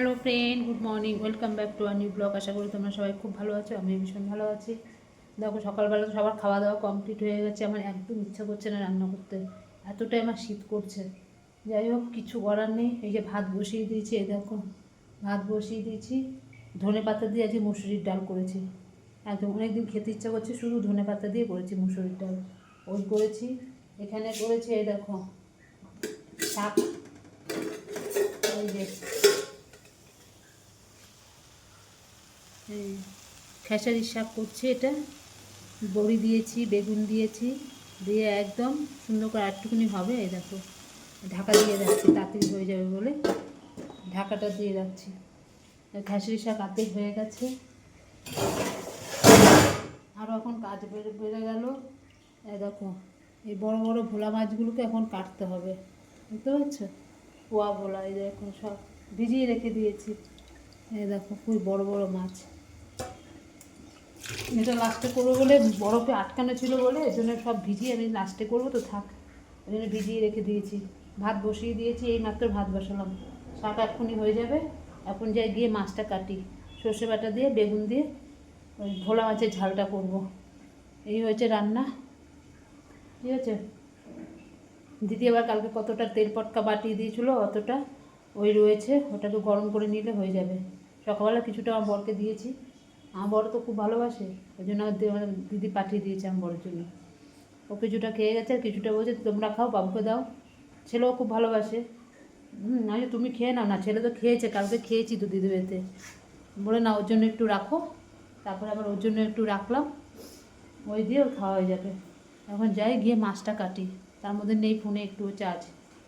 Hello friend good morning welcome back to our new blog আশা করি তোমরা সবাই খুব ভালো আছো আমি ভীষণ ভালো আছি। দেখো, সকালবেলা তো সবার খাওয়া দাওয়া কমপ্লিট হয়ে গেছে। আমার একদম ইচ্ছা করছে না রান্না করতে। এতটাই আমার শীত করছে। যাই হোক, কিছু করার নেই। এই যে ভাত বসিয়ে দিয়েছি, এই দেখো, ভাত বসিয়ে দিয়েছি। ধনে পাতা দিয়ে আজকে মুসুরির ডাল করেছি। একদম অনেকদিন খেতে ইচ্ছা করছে, শুধু ধনে পাতা দিয়ে করেছি মুসুরির ডাল। ওই করেছি। এখানে করেছি, এই দেখো, শাক। এই যে খেসারির শাক করছি এটা, বড়ি দিয়েছি, বেগুন দিয়েছি, দিয়ে একদম সুন্দর করে আটটুকুনি হবে, এই দেখো, ঢাকা দিয়ে রাখছি তাড়াতাড়ি হয়ে যাবে বলে ঢাকাটা দিয়ে রাখছি খেসারি শাক আর্ধেক হয়ে গেছে। আরও এখন কাজ বেড়ে বেড়ে গেল। দেখো, এই বড় বড় ভোলা মাছগুলোকে এখন কাটতে হবে। বুঝতে পারছ? পোয়া ভোলা, এই দেখো সব ভিজিয়ে রেখে দিয়েছি। এই দেখো খুবই বড় বড় মাছ। এটা লাস্টে করব বলে বরফে আটকানো ছিল বলে এর জন্য সব ভিজিয়ে আমি লাস্টে করব, তো থাক। ওই জন্য ভিজিয়ে রেখে দিয়েছি। ভাত বসিয়ে দিয়েছি, এই মাত্র ভাত বসালাম। শাক এক্ষুনি হয়ে যাবে। এখন যাই গিয়ে মাছটা কাটি। সর্ষে বাটা দিয়ে, বেগুন দিয়ে, ওই ভোলা মাছের ঝালটা করব। এই হয়েছে রান্না। ঠিক আছে? দ্বিতীয়বার কালকে কতটা তেল পটকা বাটিয়ে দিয়েছিলো, অতটা ওই রয়েছে। ওটাকে গরম করে নিলে হয়ে যাবে। সকালবেলা কিছুটা আমার বরকে দিয়েছি। আমার বড় তো খুব ভালোবাসে, ওই জন্য দিদি পাঠিয়ে দিয়েছে আমার বড়ের জন্য। ও কিছুটা খেয়ে গেছে আর কিছুটা বলছে, তোমরা খাও, বাবুকে দাও। ছেলেও খুব ভালোবাসে। হুম আমি তুমি খেয়ে নাও। না, ছেলে তো খেয়েছে, কালকে খেয়েছি তো দিদি বেতে বলে, না, ওর জন্য একটু রাখো। তারপরে আবার ওর জন্য একটু রাখলাম। ওই দিয়ে খাওয়া হয়ে যাবে। এখন যাই, গিয়ে মাছটা কাটি। তার মধ্যে নেই ফোনে একটু চার্জ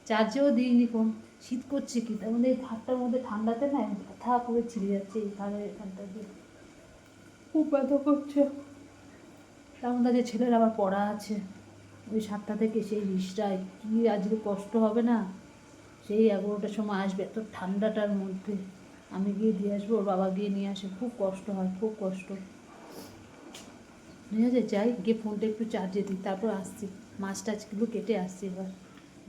চার্জেও দিইনি ফোন। শীত করছে কি? তার মধ্যে এই ঘাটটার মধ্যে ঠান্ডাতে না ব্যথা করে ছিঁড়ে যাচ্ছে। এই এখানটা দিয়ে খুব ব্যথা করছে। তার মধ্যে ছেলের আবার পড়া আছে, ওই সাতটা থেকে সেই রিসটায় কী আজকে কষ্ট হবে না? সেই এগারোটার সময় আসবে, এত ঠান্ডাটার মধ্যে। আমি গিয়ে দিয়ে আসব, ওর বাবা গিয়ে নিয়ে আসে, খুব কষ্ট হয়, খুব কষ্ট। ঠিক আছে, যাই, গিয়ে ফোনটা একটু চার্জে দিই, তারপর আসছি। মাছ টাছগুলো কেটে আসছি এবার।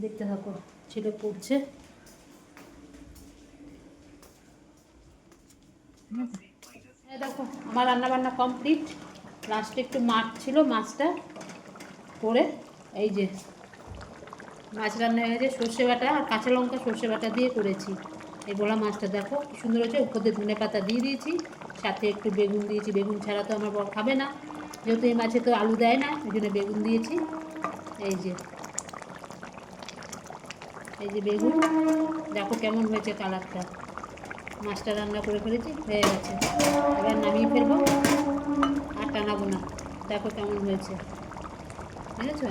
দেখতে থাকো, ছেলে পড়ছে। ঠিক আছে? দেখো, আমার রান্না বান্না কমপ্লিট লাস্টে একটু মাছ ছিল, মাছটা করে এই যে মাছ রান্না হয়ে গেছে, সর্ষে বাটা আর কাঁচা লঙ্কা সর্ষে বাটা দিয়ে করেছি। এই বলা মাছটা দেখো, কি সুন্দর হয়েছে। উপর দিয়ে ধনে পাতা দিয়ে দিয়েছি, সাথে একটু বেগুন দিয়েছি। বেগুন ছাড়া তো আমার বর খাবে না, যেহেতু এই মাছে তো আলু দেয় না, ওই জন্য বেগুন দিয়েছি। এই যে এই যে বেগুন, দেখো কেমন হয়েছে কালারটা মাছটা রান্না করে ফেলেছি, হয়ে গেছে। এবার নামিয়ে ফেলব। আর টানাবো না। দেখো কেমন হয়েছে। বুঝেছ?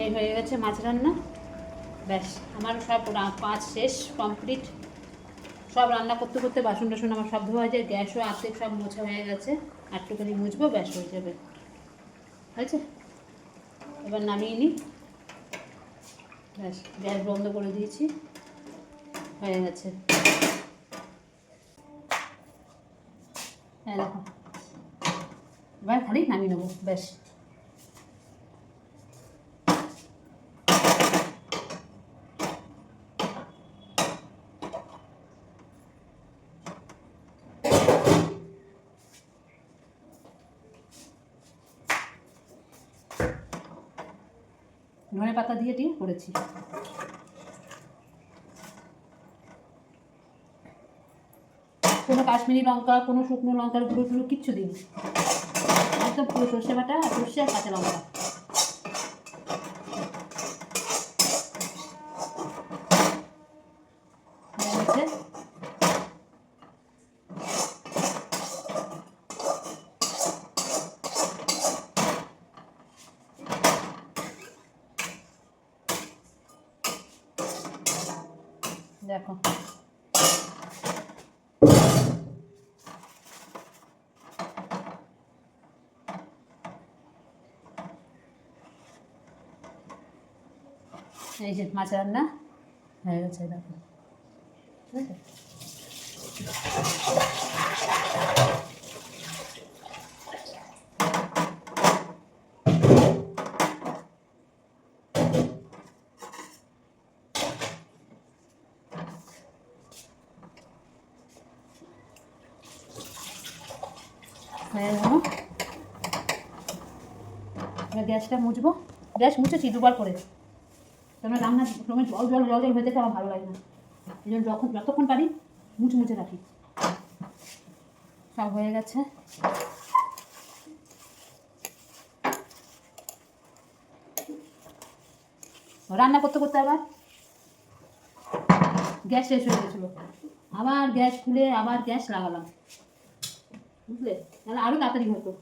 এই হয়ে গেছে মাছ রান্না। ব্যাস, আমার সব পাঁচ শেষ কমপ্লিট সব রান্না করতে করতে বাসন টাসন আমার সব ধোয়া যায়। গ্যাসও আর্ধেক সব মোছা হয়ে গেছে। আটটুখানি মুছবো, ব্যাস হয়ে যাবে। হয়েছে? এবার নামিয়ে নিই। ব্যাস, গ্যাস বন্ধ করে দিয়েছি। হয়ে গেছে। এবার খালি নামিয়ে নেব ব্যাস। ধনে পাতা দিয়ে দিয়ে করেছি কোনো কাশ্মীরি লঙ্কা, কোনো শুকনো লঙ্কার গুঁড়ো টুড়ো কিচ্ছু দিই একদম পুরো সর্ষে বাটা সর্ষে আর কাঁচা লঙ্কা। এই যে মাছ রান্না হয়ে গেছে দেখো। গ্যাসটা মুছবো। গ্যাস মুছেছি দুবার করে। তোমরা রান্না সময় জল জল জল জল হয়ে যেতে আমার ভালো লাগে না। এই জন্য যখন, যতক্ষণ পারি মুছে মুছে রাখি। সব হয়ে গেছে। রান্না করতে করতে আবার গ্যাস শেষ হয়ে গেছিল। আবার গ্যাস খুলে, আবার গ্যাস লাগালাম। বুঝলে? তাহলে আরও তাড়াতাড়ি হতো।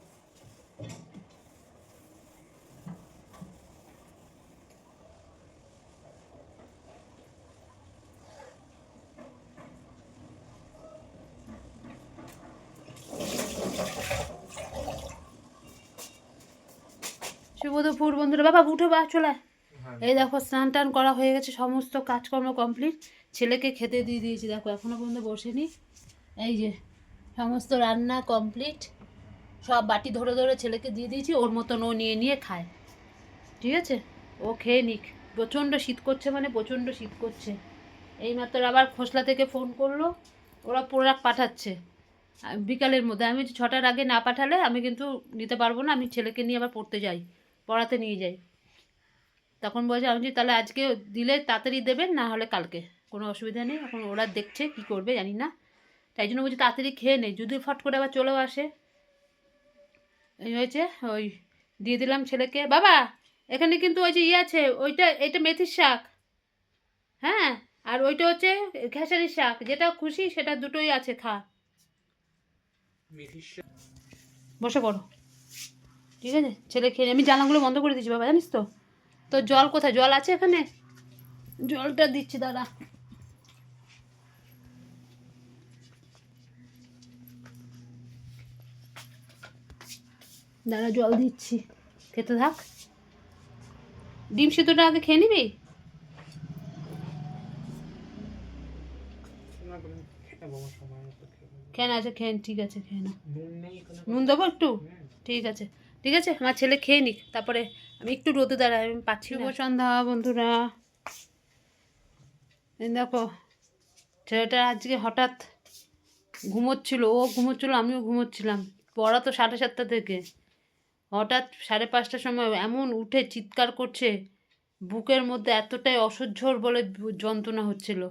শুভ দুপুর বন্ধুরা। বাবা উঠো বা চলে এই দেখো স্নান টান করা হয়ে গেছে সমস্ত কাজকর্ম কমপ্লিট। ছেলেকে খেতে দিয়ে দিয়েছি দেখো এখনও পর্যন্ত বসেনি। এই যে সমস্ত রান্না কমপ্লিট। সব বাটি ধরে ধরে ছেলেকে দিয়ে দিয়েছি ওর মতন ও নিয়ে নিয়ে খায়। ঠিক আছে? ও খেয়ে নিক। প্রচণ্ড শীত করছে মানে প্রচণ্ড শীত করছে। এইমাত্র আবার খোসলা থেকে ফোন করল ওরা প্রোডাক্ট পাঠাচ্ছে। বিকালের মধ্যে। আমি ছটার আগে না পাঠালে আমি কিন্তু নিতে পারব না আমি ছেলেকে নিয়ে আবার পড়তে যাই। পড়াতে নিয়ে যাই। তখন বলছে আমি তাহলে আজকে দিলে তাড়াতাড়ি দেবেন না হলে কালকে। কোনো অসুবিধা নেই। এখন ওরা দেখছে কি করবে জানি না। তাই জন্য বলছি তাড়াতাড়ি খেয়ে নেই যদি ফট করে আবার চলেও আসে। এই হয়েছে ওই দিয়ে দিলাম ছেলেকে। বাবা এখানে কিন্তু ওই যে ইয়ে আছে ওইটা এটা মেথির শাক। হ্যাঁ আর ওইটা হচ্ছে খেসারির শাক। যেটা খুশি সেটা দুটোই আছে খা। বসে পড়ো। ঠিক আছে? ছেলে খেয়ে নে। আমি জানলাগুলো বন্ধ করে দিচ্ছি বাবা জানিস তো? তো জল কোথায়? জল আছে এখানে? জলটা দিচ্ছি দাদা দাদা জল দিচ্ছি। খেতে থাক। ডিম সিদ্ধটা আগে খেয়ে নিবি? খেয়ে না আছে খেয়ে নে, ঠিক আছে খেয়ে না। নুন দেবো একটু? ঠিক আছে। ঠিক আছে? আমার ছেলে খেয়ে নিক। তারপরে আমি একটু রোদে দাঁড়াই, আমি পাচ্ছি শুভ সন্ধ্যা, বন্ধুরা। দেখো, ছেলেটা আজকে হঠাৎ ঘুমোচ্ছিল। ও ঘুমোচ্ছিল, আমিও ঘুমোচ্ছিলাম। পড়া তো সাড়ে সাতটা থেকে। হঠাৎ সাড়ে পাঁচটার সময় এমন উঠে চিৎকার করছে, বুকের মধ্যে এতটাই অসহ্যর বলে যন্ত্রণা হচ্ছিল।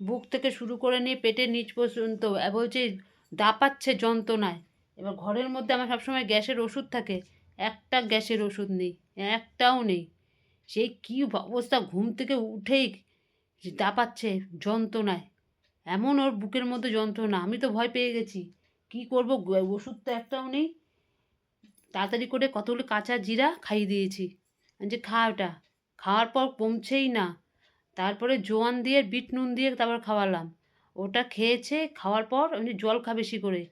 বুক থেকে শুরু করে নিয়ে পেটের নিচ পর্যন্ত বলছে, দাপাচ্ছে যন্ত্রণায়। এবার ঘরের মধ্যে আমার সবসময় গ্যাসের ওষুধ থাকে। একটা গ্যাসের ওষুধ নেই, একটাও নেই। সেই কী অবস্থা, ঘুম থেকে উঠেই দাপাচ্ছে যন্ত্রণায়। এমন ওর বুকের মধ্যে যন্ত্রণা, আমি তো ভয় পেয়ে গেছি। কি করব ওষুধ তো একটাও নেই। তাড়াতাড়ি করে কতগুলো কাঁচা জিরা খাইয়ে দিয়েছি। যে খা ওটা। খাওয়ার পর কমছেই না। তারপরে জোয়ান দিয়ে, বিট নুন দিয়ে তারপর খাওয়ালাম। ওটা খেয়েছে, খাওয়ার পর জল খা বেশি করে।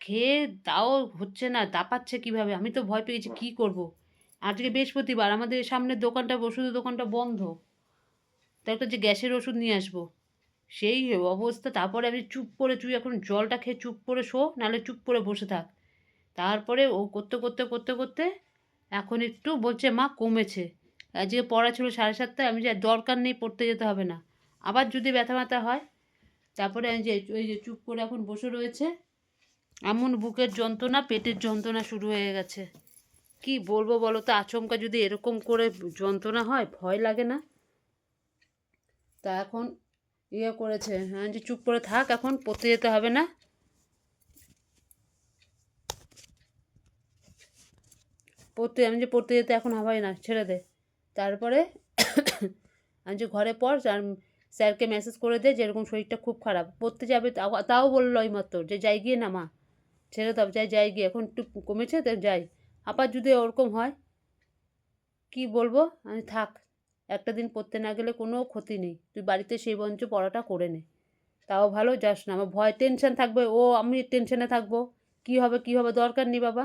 খেয়ে তাও হচ্ছে না, দাপাচ্ছে কীভাবে? আমি তো ভয় পেয়েছি কি করব। আজকে বৃহস্পতিবার, আমাদের সামনের দোকানটা, ওষুধের দোকানটা বন্ধ। তাই একটা যে গ্যাসের ওষুধ নিয়ে আসব। সেই অবস্থা, তারপরে আমি চুপ করে, তুই এখন জলটা খেয়ে চুপ করে শো, নাহলে চুপ করে বসে থাক। তারপরে ও করতে করতে করতে করতে এখন একটু বলছে, মা, কমেছে। আজকে পড়া ছিল সাড়ে সাতটায়, আমি যে দরকার নেই, পড়তে যেতে হবে না। আবার যদি ব্যথা ব্যথা হয়, তারপরে আমি যে, ওই যে চুপ করে এখন বসে রয়েছে এমন বুকের যন্ত্রণা, পেটের যন্ত্রণা শুরু হয়ে গেছে। কি বলব বলো তো, আচমকা যদি এরকম করে যন্ত্রণা হয়, ভয় লাগে না? তা এখন ইয়ে করেছে হ্যাঁ যে চুপ করে থাক, এখন পড়তে যেতে হবে না? পড়তে, আমি যে পড়তে যেতে এখন হবে না, ছেড়ে দে। তারপরে আমি যে ঘরে পর স্যারকে মেসেজ করে দে যে এরকম শরীরটা খুব খারাপ। পড়তে যাবে, তাও বলল এই মাত্র যে, যাই গিয়ে না মা ছেড়ে দাও, যাই যাই, গিয়ে এখন একটু কমেছে, তো যাই। আবার যদি ওরকম হয়, কি বলব? আমি থাক, একটা দিন পড়তে না গেলে কোনো ক্ষতি নেই। তুই বাড়িতে সেই বঞ্চ পড়াটা করে নে। তাও ভালো, যাস না, আমার ভয় টেনশন থাকবে। ও, আমি টেনশনে থাকব। কি হবে কি হবে, দরকার নেই বাবা।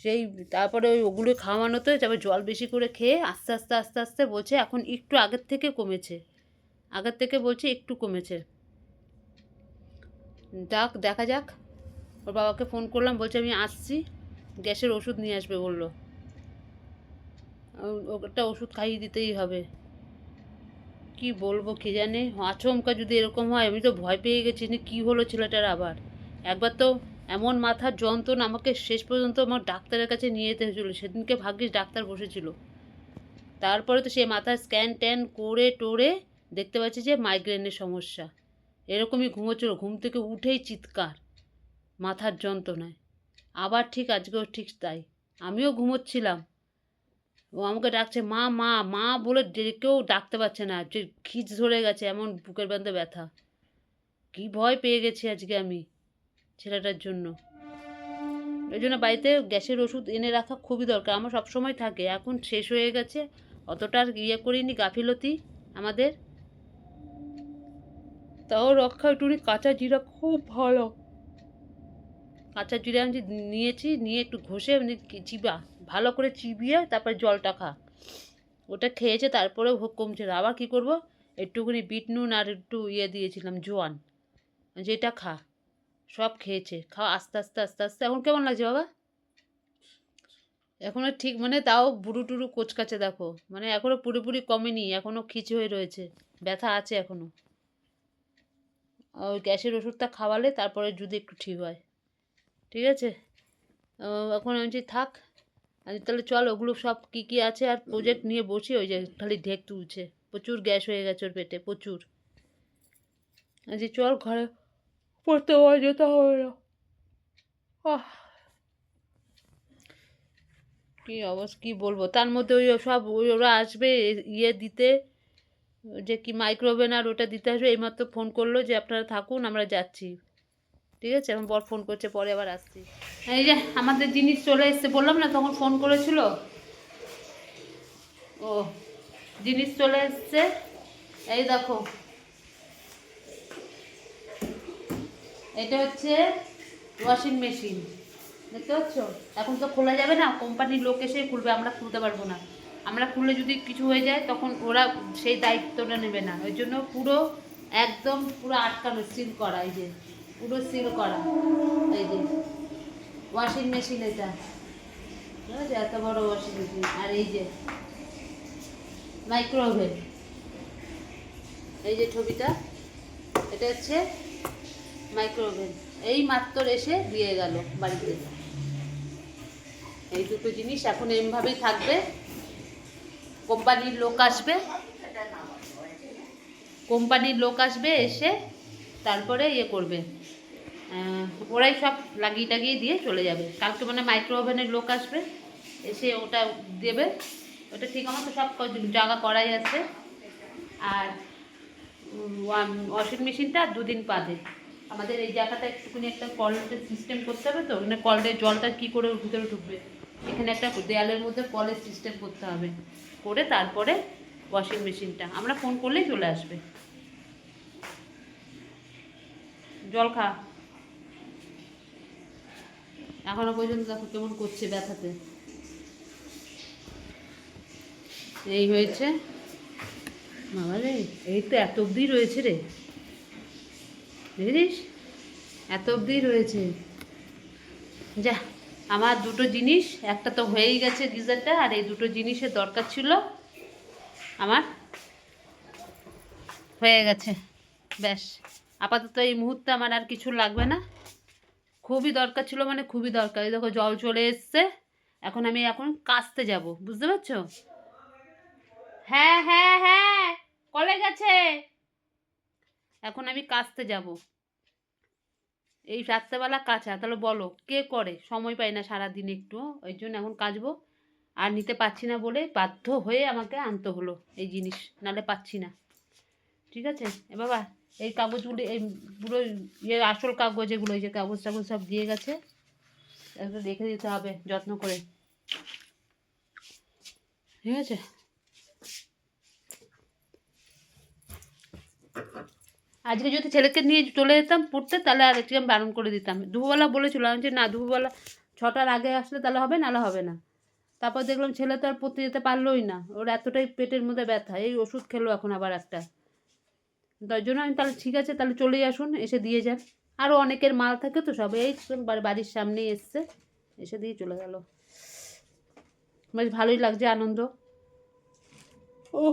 সেই, তারপরে ওই ওগুলো খাওয়ানোতে তারপরে জল বেশি করে খেয়ে আস্তে আস্তে আস্তে আস্তে বলছে, এখন একটু আগের থেকে কমেছে। আগের থেকে বলছে একটু কমেছে। যাক, দেখা যাক। ওর বাবাকে ফোন করলাম, বলছে আমি আসছি, গ্যাসের ওষুধ নিয়ে আসবে বলল। ওটা ওষুধ খাইয়ে দিতেই হবে। কি বলব কে জানে? আচমকা যদি এরকম হয়, আমি তো ভয় পেয়ে গেছি না কী হলো ছেলেটার আবার। একবার তো এমন মাথার যন্ত্রণা আমাকে শেষ পর্যন্ত আমার ডাক্তারের কাছে নিয়ে যেতে হয়েছিল। সেদিনকে ভাগ্যিস ডাক্তার বসেছিল। তারপরে তো সে মাথার স্ক্যান ট্যান করে টোরে দেখতে পাচ্ছি যে মাইগ্রেনের সমস্যা। এরকমই ঘুমোচ্ছিল। ঘুম থেকে উঠেই চিৎকার। মাথার যন্ত্রণায়। আবার ঠিক আজকেও ঠিক তাই। আমিও ঘুমোচ্ছিলাম। ও আমাকে ডাকছে, মা মা মা বলে কেউ ডাকতে পারছে না। যে খিচ ধরে গেছে, এমন বুকের বান্ধে ব্যথা। কী ভয় পেয়ে গেছি আজকে আমি ছেলেটার জন্য। ওই জন্য বাড়িতে গ্যাসের ওষুধ এনে রাখা খুবই দরকার। আমার সবসময় থাকে। এখন শেষ হয়ে গেছে। অতটা আর ইয়ে করিনি, গাফিলতি আমাদের। তাও রক্ষা একটুখানি কাঁচা জিরা খুব ভালো। কাঁচা জিরা আমি নিয়েছি, নিয়ে একটু ঘষে এমনি চিবা, ভালো করে চিবিয়ে তারপরে জলটা খা। ওটা খেয়েছে তারপরে ভোগ কমছে আবার কী করব? একটুখানি বিট নুন আর একটু ইয়ে দিয়েছিলাম, জোয়ান। যেটা খা, সব খেয়েছে। খাওয়া আস্তে আস্তে আস্তে আস্তে। এখন কেমন লাগছে বাবা? এখনও ঠিক মানে তাও বুড়ো টুরু কোচকাচ্ছে দেখো। মানে এখনও পুরোপুরি কমেনি এখনও খিচে হয়ে রয়েছে। ব্যথা আছে এখনও ওই গ্যাসের ওষুধটা খাওয়ালে তারপরে যদি একটু ঠিক হয়। ঠিক আছে? এখন আমি বলছি, থাক। আমি তাহলে চল, ওগুলো সব কী কী আছে আর প্রজেক্ট নিয়ে বসি, ওই যে খালি ঢেক তুলছে। প্রচুর গ্যাস হয়ে গেছে ওর পেটে, প্রচুর। আজ চল ঘরে। পড়তে হয় যেতে হবে না। কী অবস্থা, কী বলব? তার মধ্যে ওই সব ওরা আসবে ইয়ে দিতে, যে কি মাইক্রোওভেন আর ওটা দিতে আসবে, এইমাত্র ফোন করল যে আপনারা থাকুন, আমরা যাচ্ছি। ঠিক আছে? এখন বর ফোন করছে, পরে আবার আসছি। এই যে আমাদের জিনিস চলে এসছে, বললাম না তখন ফোন করেছিল? ও, জিনিস চলে এসছে। এই দেখো। এটা হচ্ছে ওয়াশিং মেশিন দেখতে পাচ্ছ? এখন তো খোলা যাবে না কোম্পানির লোক এসে খুলবে, আমরা খুলতে পারব না। আমরা খুলে যদি কিছু হয়ে যায়, তখন ওরা সেই দায়িত্বটা নেবে না। ওই জন্য পুরো একদম পুরো আটকানো সিল করা, এই যে। পুরো সিল করা। এই যে ওয়াশিং মেশিন এটা। এত বড় ওয়াশিং মেশিন আর এই যে মাইক্রোওভেন এই যে ছবিটা, এটা হচ্ছে মাইক্রোওভেন এই মাত্র এসে দিয়ে গেল বাড়িতে। এই দুটো জিনিস এখন এমভাবেই থাকবে। কোম্পানির লোক আসবে। কোম্পানির লোক আসবে, এসে তারপরে ইয়ে করবে। ওরাই সব লাগিয়ে টাগিয়ে দিয়ে চলে যাবে। কালকে মানে মাইক্রো ওভেনের লোক আসবে, এসে ওটা দেবে। ওটা ঠিক আমার তো সব জায়গা করাই আছে। আর ওয়াশিং মেশিনটা দুদিন বাদে। আমাদের এই জায়গাটা একটুখানি একটা কলের সিস্টেম করতে হবে তো মানে কলের জলটা কী করে ভিতরে ঢুকবে? এখানে একটা দেয়ালের মধ্যে কলের সিস্টেম করতে হবে। করে তারপরে ওয়াশিং মেশিনটা আমরা ফোন করলেই চলে আসবে। জল খা। এখনও পর্যন্ত দেখো কেমন করছে ব্যথাতে। এই হয়েছে। বাবা রে, এই তো এত অবধি রয়েছে রে। বুঝলিস এত অবধি রয়েছে। যা, আমার দুটো জিনিস, একটা তো হয়েই গেছে গিজারটা আর এই দুটো জিনিসের দরকার ছিল। আমার হয়ে গেছে। ব্যাস, আপাতত এই মুহূর্তে আমার আর কিছু লাগবে না। খুবই দরকার ছিল মানে খুবই দরকার। দেখো জল চলে এসছে। এখন আমি এখন কাচতে যাব, বুঝতে পারছ? হ্যাঁ হ্যাঁ হ্যাঁ কলে গেছে। এখন আমি কাচতে যাব। এই রাত্রেবেলা কাঁচা, তাহলে বলো, কে করে? সময় পাই না সারাদিন একটু, ওই জন্য এখন কাচবো। আর নিতে পারছি না বলে বাধ্য হয়ে আমাকে আনতে হলো এই জিনিস নালে পাচ্ছি না। ঠিক আছে? এ বাবা এই কাগজগুলি এই পুরো ইয়ে আসল কাগজ এগুলো, এই যে কাগজ টাগজ সব দিয়ে গেছে। এগুলো রেখে দিতে হবে, যত্ন করে। ঠিক আছে? আজকে যদি ছেলেকে নিয়ে চলে যেতাম পড়তে, তাহলে আর একটু আমি বারণ করে দিতাম। দুপুরবেলা বলেছিল আমি যে, না, দুপুরবেলা ছটার আগে আসলে তাহলে হবে, নাহলে হবে না। তারপর দেখলাম ছেলে তো আর পড়তে যেতে পারলোই না। ওর এতটাই পেটের মধ্যে ব্যথা। এই ওষুধ খেলো এখন আবার একটা। তার জন্য আমি তাহলে ঠিক আছে, তাহলে চলেই আসুন, এসে দিয়ে যান। আরও অনেকের মাল থাকে তো, সব এই বাড়ির সামনেই এসছে, এসে দিয়ে চলে গেল। বেশ ভালোই লাগছে আনন্দ। ও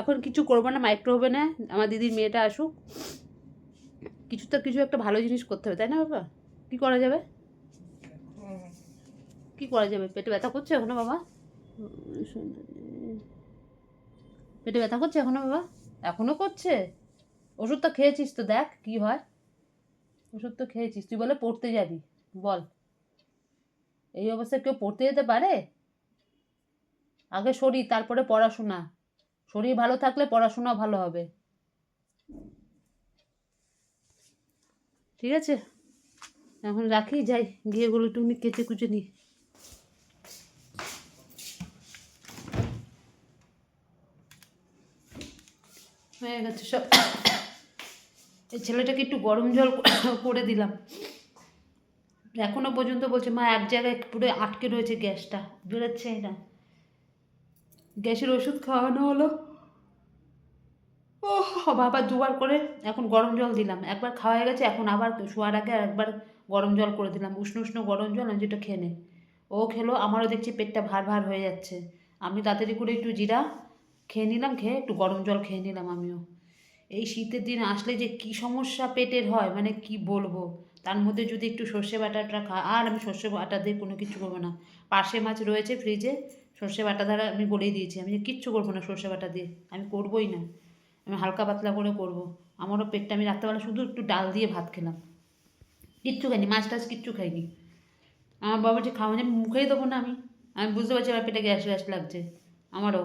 এখন কিছু করব না মাইক্রো ওভেনে আমার দিদির মেয়েটা আসুক। কিছু তো, কিছু একটা ভালো জিনিস করতে হবে, তাই না বাবা? কি করা যাবে? কি করা যাবে? পেটে ব্যথা করছে এখনও বাবা? পেটে ব্যথা করছে এখনও বাবা? এখনও করছে? ওষুধ তো খেয়েছিস তো দেখ, কি হয়? ওষুধ তো খেয়েছিস, তুই বলে পড়তে যাবি, বল। এই অবস্থায় কেউ পড়তে যেতে পারে? আগে শরীর, তারপরে পড়াশোনা। শরীর ভালো থাকলে পড়াশোনা ভালো হবে। ঠিক আছে? এখন রাখি, যাই, গিয়ে এগুলো একটু কেচে কুচে নিই। হয়ে গেছে সব। এই ছেলেটাকে একটু গরম জল করে দিলাম। এখনও পর্যন্ত বলছে, মা, এক জায়গায় পুরো আটকে রয়েছে গ্যাসটা বেরোচ্ছেই না। গ্যাসের ওষুধ খাওয়ানো হলো। ও বাবা, দুবার করে এখন গরম জল দিলাম। একবার খাওয়া হয়ে গেছে, এখন আবার শোয়ার আগে একবার গরম জল করে দিলাম। উষ্ণ উষ্ণ গরম জল আমি যেটা খেয়ে নে। ও খেলো, আমারও দেখছি পেটটা ভার ভার হয়ে যাচ্ছে। আমি তাড়াতাড়ি করে একটু জিরা খেয়ে নিলাম, খেয়ে একটু গরম জল খেয়ে নিলাম আমিও। এই শীতের দিন আসলে যে কি সমস্যা পেটের হয় মানে কি বলব? তার মধ্যে যদি একটু সর্ষে বাটাটা খা, আর আমি সর্ষে বাটা দিয়ে কোনো কিছু করব না। পার্শে মাছ রয়েছে ফ্রিজে সর্ষে বাটা দ্বারা আমি বলেই দিয়েছি, আমি কিচ্ছু করব না সর্ষে বাটা দিয়ে, আমি করবোই না। আমি হালকা পাতলা করে করব। আমারও পেটটা, আমি রাত্রেবেলা শুধু একটু ডাল দিয়ে ভাত খেলাম। কিচ্ছু খাইনি, মাছ টাছ কিচ্ছু খাইনি। আমার বাবা যে খাওয়া আমি মুখেই দেবো না আমি। আমি বুঝতে পারছি আমার পেটে গ্যাস গ্যাস লাগছে, আমারও।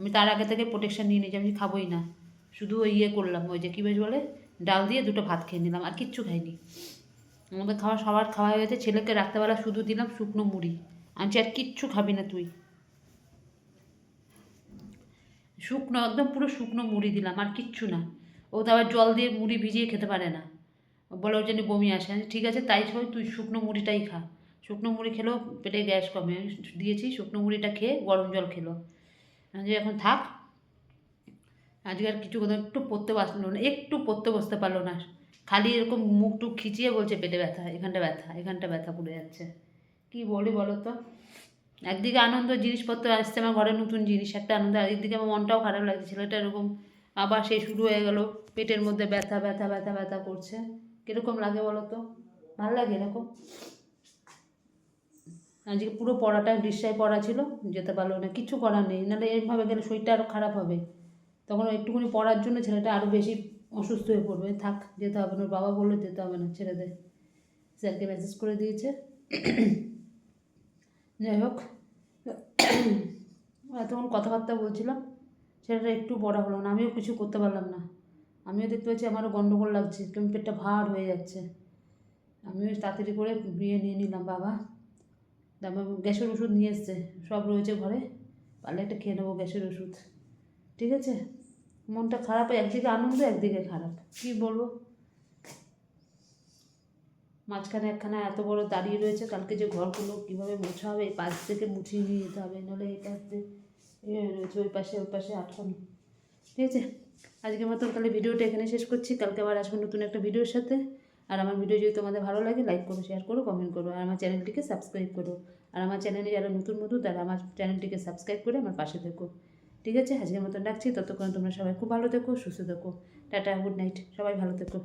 আমি তার আগে থেকে প্রোটেকশন নিয়ে নিয়েছি, আমি খাবোই না। শুধু ওই ইয়ে করলাম, ওই যে কী বেশ বলে, ডাল দিয়ে দুটো ভাত খেয়ে নিলাম, আর কিচ্ছু খাইনি। আমাদের খাওয়া সবার খাওয়া হয়ে গেছে, ছেলেকে রাত্রেবেলা শুধু দিলাম শুকনো মুড়ি। আমি আর কিচ্ছু খাবি না তুই। শুকনো, একদম পুরো শুকনো মুড়ি দিলাম, আর কিচ্ছু না। ও তো আবার জল দিয়ে মুড়ি ভিজিয়ে খেতে পারে না। বলে, ওর জন্য বমি আসে। ঠিক আছে, তাই হয় তুই শুকনো মুড়িটাই খা। শুকনো মুড়ি খেলেও পেটে গ্যাস কমে। দিয়েছি, শুকনো মুড়িটা খেয়ে গরম জল খেলো। যে এখন থাক। আজকে আর কিছু কথা একটু পড়তে বসল না, একটু পড়তে বসতে পারল না। খালি এরকম মুখ টুক খিচিয়ে বলছে, পেটে ব্যথা, এখানটা ব্যথা এখানটা ব্যথা পড়ে যাচ্ছে। কি বলি বলো তো? একদিকে আনন্দ, জিনিসপত্র আসছে, আমার ঘরে নতুন জিনিস, একটা আনন্দ একদিকে আমার মনটাও খারাপ লাগছে, ছেলেটা এরকম আবার সেই শুরু হয়ে গেল, পেটের মধ্যে ব্যথা ব্যথা ব্যথা ব্যথা করছে। কীরকম লাগে বলো তো? ভালো লাগে এরকম? আজকে পুরো পড়াটা ডিসায় পড়া ছিল, যেতে পারল না, কিছু করার নেই। নাহলে এইভাবে গেলে শরীরটা আরও খারাপ হবে। তখন একটুখানি পড়ার জন্য ছেলেটা আরও বেশি অসুস্থ হয়ে পড়বে। থাক, যেতে হবে না, ওর বাবা বলল যেতে হবে না, ছেড়ে দে। স্যারকে মেসেজ করে দিয়েছে। যাই হোক এতক্ষণ কথাবার্তা বলছিলাম। ছেলেটা একটু বড় হলো না, আমিও কিছু করতে পারলাম না। আমিও দেখতে পাচ্ছি আমারও গণ্ডগোল লাগছে কেমন পেটটা ভার হয়ে যাচ্ছে। আমিও তাড়াতাড়ি করে বিয়ে নিয়ে নিলাম, বাবা। তারপর গ্যাসের ওষুধ নিয়ে এসছে, সব রয়েছে ঘরে। পারলে একটা খেয়ে নেব গ্যাসের ওষুধ। ঠিক আছে? মনটা খারাপ, একদিকে আনন্দ, একদিকে খারাপ। কী বলব? মাঝখানে একখানা এত বড় দাঁড়িয়ে রয়েছে, কালকে যে ঘরগুলো কীভাবে মোছা হবে, এই পাশ থেকে মুছিয়ে নিয়ে যেতে হবে নাহলে এই পাশ দিয়ে রয়েছে, ওই পাশে ওই পাশে আটকানো। ঠিক আছে? আজকের মতো তাহলে ভিডিওটা এখানে শেষ করছি। কালকে আবার আসব নতুন একটা ভিডিওর সাথে। আর আমার ভিডিও যদি তোমাদের ভালো লাগে লাইক করো শেয়ার করো কমেন্ট করো, আর আমার চ্যানেলটিকে সাবস্ক্রাইব করো। আর আমার চ্যানেলে যারা নতুন নতুন তারা আমার চ্যানেলটিকে সাবস্ক্রাইব করে আমার পাশে থেকো। ঠিক আছে? আজকের মতন রাখছি। ততক্ষণ তোমরা সবাই খুব ভালো থেকো, সুস্থ থেকো। টাটা গুড নাইট সবাই ভালো থেকো।